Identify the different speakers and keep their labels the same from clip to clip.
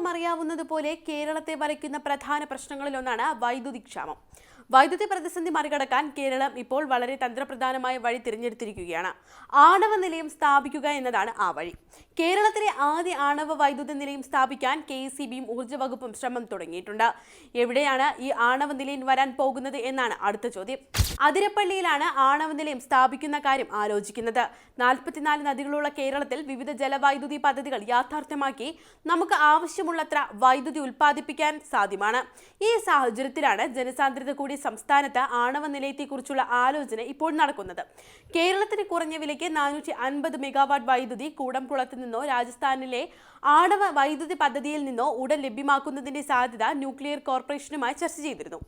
Speaker 1: എല്ലാവർക്കും അറിയാവുന്നതുപോലെ കേരളത്തെ വലയ്ക്കുന്ന പ്രധാന പ്രശ്നങ്ങളിലൊന്നാണ് വൈദ്യുതി ക്ഷാമം. വൈദ്യുതി പ്രതിസന്ധി മറികടക്കാൻ കേരളം ഇപ്പോൾ വളരെ തന്ത്രപ്രധാനമായ വഴി തിരഞ്ഞെടുത്തിരിക്കുകയാണ്. ആണവ നിലയം സ്ഥാപിക്കുക എന്നതാണ് ആ വഴി. കേരളത്തിലെ ആദ്യ ആണവ വൈദ്യുത നിലയം സ്ഥാപിക്കാൻ കെ സി ബിയും ഊർജ വകുപ്പും ശ്രമം തുടങ്ങിയിട്ടുണ്ട്. എവിടെയാണ് ഈ ആണവ നിലയം വരാൻ പോകുന്നത് എന്നാണ് അടുത്ത ചോദ്യം. അതിരപ്പള്ളിയിലാണ് ആണവ നിലയം സ്ഥാപിക്കുന്ന കാര്യം ആലോചിക്കുന്നത്. നാൽപ്പത്തിനാല് നദികളുള്ള കേരളത്തിൽ വിവിധ ജലവൈദ്യുതി പദ്ധതികൾ യാഥാർത്ഥ്യമാക്കി നമുക്ക് ആവശ്യമുള്ളത്ര വൈദ്യുതി ഉൽപ്പാദിപ്പിക്കാൻ സാധ്യമാണ്. ഈ സാഹചര്യത്തിലാണ് ജനസാന്ദ്രത കൂടിയ സംസ്ഥാനത്ത് ആണവ നിലയത്തെക്കുറിച്ചുള്ള ആലോചന ഇപ്പോൾ നടക്കുന്നത്. കേരളത്തിന് കുറഞ്ഞ വിലയ്ക്ക് നാനൂറ്റി അൻപത് മെഗാവാട്ട് വൈദ്യുതി കൂടംകുളത്ത് നിന്നോ രാജസ്ഥാനിലെ ആണവ വൈദ്യുതി പദ്ധതിയിൽ നിന്നോ ഉടൻ ലഭ്യമാക്കുന്നതിന്റെ സാധ്യത ന്യൂക്ലിയർ കോർപ്പറേഷനുമായി ചർച്ച ചെയ്തിരുന്നു.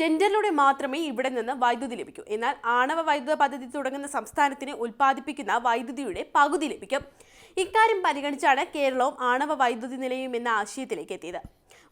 Speaker 1: ടെൻഡറിലൂടെ മാത്രമേ ഇവിടെ നിന്ന് വൈദ്യുതി ലഭിക്കൂ. എന്നാൽ ആണവ വൈദ്യുത പദ്ധതി തുടങ്ങുന്ന സംസ്ഥാനത്തിന് ഉൽപ്പാദിപ്പിക്കുന്ന വൈദ്യുതിയുടെ പകുതി ലഭിക്കും. ഇക്കാര്യം പരിഗണിച്ചാണ് കേരളവും ആണവ വൈദ്യുതി നിലയം എന്ന ആശയത്തിലേക്ക് എത്തിയത്.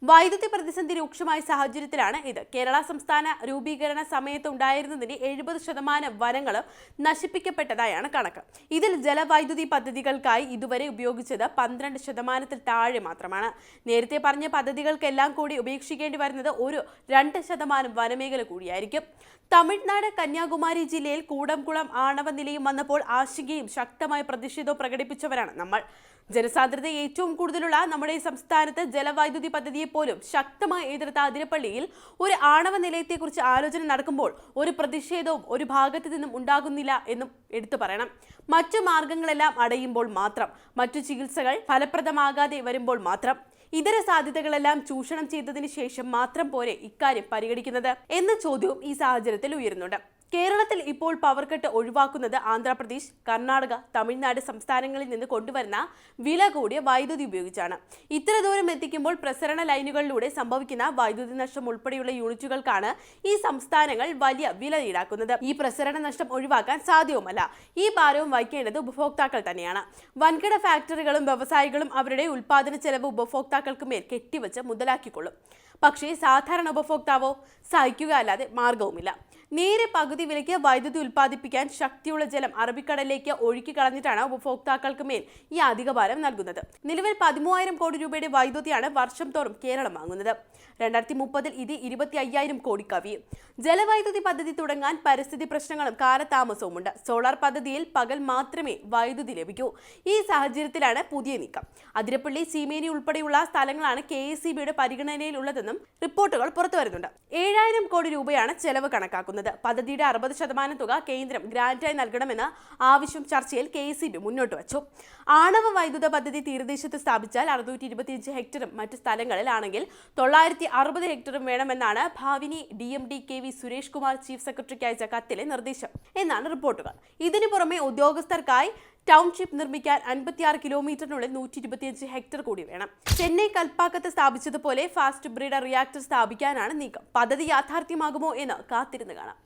Speaker 1: വൈദ്യുതി പ്രതിസന്ധി രൂക്ഷമായ സാഹചര്യത്തിലാണ് ഇത്. കേരള സംസ്ഥാന രൂപീകരണ സമയത്ത് ഉണ്ടായിരുന്നതിന്റെ എഴുപത് ശതമാനം വനങ്ങളും നശിപ്പിക്കപ്പെട്ടതായാണ് കണക്ക്. ഇതിൽ ജലവൈദ്യുതി പദ്ധതികൾക്കായി ഇതുവരെ ഉപയോഗിച്ചത് പന്ത്രണ്ട് ശതമാനത്തിൽ താഴെ മാത്രമാണ്. നേരത്തെ പറഞ്ഞ പദ്ധതികൾക്കെല്ലാം കൂടി ഉപേക്ഷിക്കേണ്ടി വരുന്നത് ഒരു രണ്ട് ശതമാനം വനമേഖല കൂടിയായിരിക്കും. തമിഴ്നാട് കന്യാകുമാരി ജില്ലയിൽ കൂടംകുളം ആണവ നിലയം വന്നപ്പോൾ ആശങ്കയും ശക്തമായ പ്രതിഷേധവും പ്രകടിപ്പിച്ചവരാണ് നമ്മൾ. ജനസാന്ദ്രത ഏറ്റവും കൂടുതലുള്ള നമ്മുടെ സംസ്ഥാനത്ത് ജലവൈദ്യുതി പദ്ധതിയെ പോലും ശക്തമായി എതിർത്ത അതിരപ്പള്ളിയിൽ ഒരു ആണവ നിലയത്തെക്കുറിച്ച് ആലോചന നടക്കുമ്പോൾ ഒരു പ്രതിഷേധവും ഒരു ഭാഗത്തു നിന്നും ഉണ്ടാകുന്നില്ല എന്നും എടുത്തു പറയണം. മറ്റു മാർഗങ്ങളെല്ലാം അടയുമ്പോൾ മാത്രം മറ്റു ചികിത്സകൾ ഫലപ്രദമാകാതെ വരുമ്പോൾ മാത്രം. ഇതര സാധ്യതകളെല്ലാം ചൂഷണം ചെയ്തതിനു ശേഷം മാത്രം പോരെ ഇക്കാര്യം പരിഗണിക്കുന്നത് എന്ന ചോദ്യവും ഈ സാഹചര്യത്തിൽ ഉയരുന്നുണ്ട്. കേരളത്തിൽ ഇപ്പോൾ പവർ കട്ട് ഒഴിവാക്കുന്നത് ആന്ധ്രാപ്രദേശ് കർണാടക തമിഴ്നാട് സംസ്ഥാനങ്ങളിൽ നിന്ന് കൊണ്ടുവരുന്ന വില കൂടിയ വൈദ്യുതി ഉപയോഗിച്ചാണ്. ഇത്ര ദൂരം എത്തിക്കുമ്പോൾ പ്രസരണ ലൈനുകളിലൂടെ സംഭവിക്കുന്ന വൈദ്യുതി നഷ്ടം ഉൾപ്പെടെയുള്ള യൂണിറ്റുകൾക്കാണ് ഈ സംസ്ഥാനങ്ങൾ വലിയ വില ഈടാക്കുന്നത്. ഈ പ്രസരണ നഷ്ടം ഒഴിവാക്കാൻ സാധ്യവുമല്ല ഈ ഭാരവും വഹിക്കേണ്ടത് ഉപഭോക്താക്കൾ തന്നെയാണ്. വൻകിട ഫാക്ടറികളും വ്യവസായികളും അവരുടെ ഉൽപ്പാദന ചെലവ് ഉപഭോക്താക്കൾക്ക് മേൽ കെട്ടിവെച്ച് മുതലാക്കിക്കൊള്ളും. പക്ഷേ സാധാരണ ഉപഭോക്താവോ സഹിക്കുക അല്ലാതെ മാർഗവുമില്ല. നേരെ പകുതി വിലയ്ക്ക് വൈദ്യുതി ഉൽപ്പാദിപ്പിക്കാൻ ശക്തിയുള്ള ജലം അറബിക്കടലിലേക്ക് ഒഴുക്കി കളഞ്ഞിട്ടാണ് ഉപഭോക്താക്കൾക്ക് മേൽ ഈ അധിക ഭാരം നൽകുന്നത്. നിലവിൽ പതിമൂവായിരം കോടി രൂപയുടെ വൈദ്യുതിയാണ് വർഷം തോറും കേരളം വാങ്ങുന്നത്. രണ്ടായിരത്തി മുപ്പതിൽ ഇത് ഇരുപത്തി അയ്യായിരം കോടി കവിയും. ജലവൈദ്യുതി പദ്ധതി തുടങ്ങാൻ പരിസ്ഥിതി പ്രശ്നങ്ങളും കാലതാമസവുമുണ്ട്. സോളാർ പദ്ധതിയിൽ പകൽ മാത്രമേ വൈദ്യുതി ലഭിക്കൂ. ഈ സാഹചര്യത്തിലാണ് പുതിയ നീക്കം. അതിരപ്പള്ളി സീമേനി ഉൾപ്പെടെയുള്ള സ്ഥലങ്ങളാണ് കെ എസ് സി ബിയുടെ റിപ്പോർട്ടുകൾ പുറത്തു വരുന്നുണ്ട്. ഏഴായിരം കോടി രൂപയാണ് ചെലവ് കണക്കാക്കുന്നത്. പദ്ധതിയുടെ അറുപത് ശതമാനം തുക കേന്ദ്രം ഗ്രാന്റായി നൽകണമെന്ന ആവശ്യം ചർച്ചയിൽ കെ എസ് മുന്നോട്ട് വച്ചു. ആണവ വൈദ്യുത പദ്ധതി തീരദേശത്ത് സ്ഥാപിച്ചാൽ അറുന്നൂറ്റി ഇരുപത്തിയഞ്ച് ഹെക്ടറും മറ്റ് സ്ഥലങ്ങളിലാണെങ്കിൽ തൊള്ളായിരത്തി അറുപത് ഹെക്ടറും വേണമെന്നാണ് Bhavini D M D K V Suresh Kumar chief സെക്രട്ടറിക്ക് അയച്ച കത്തിലെ നിർദ്ദേശം. എന്നാണ് റിപ്പോർട്ടുകൾ. ഇതിനു പുറമെ ഉദ്യോഗസ്ഥർക്കായി ടൗൺഷിപ്പ് നിർമ്മിക്കാൻ അൻപത്തിയാറ് കിലോമീറ്ററിനുള്ളിൽ നൂറ്റി ഇരുപത്തിയഞ്ച് ഹെക്ടർ കൂടി വേണം. ചെന്നൈ കൽപ്പാക്കത്ത് സ്ഥാപിച്ചതുപോലെ ഫാസ്റ്റ് ബ്രീഡർ റിയാക്ടർ സ്ഥാപിക്കാനാണ് നീക്കം. പദ്ധതി യാഥാർത്ഥ്യമാകുമോ എന്ന് കാത്തിരുന്ന് കാണാം.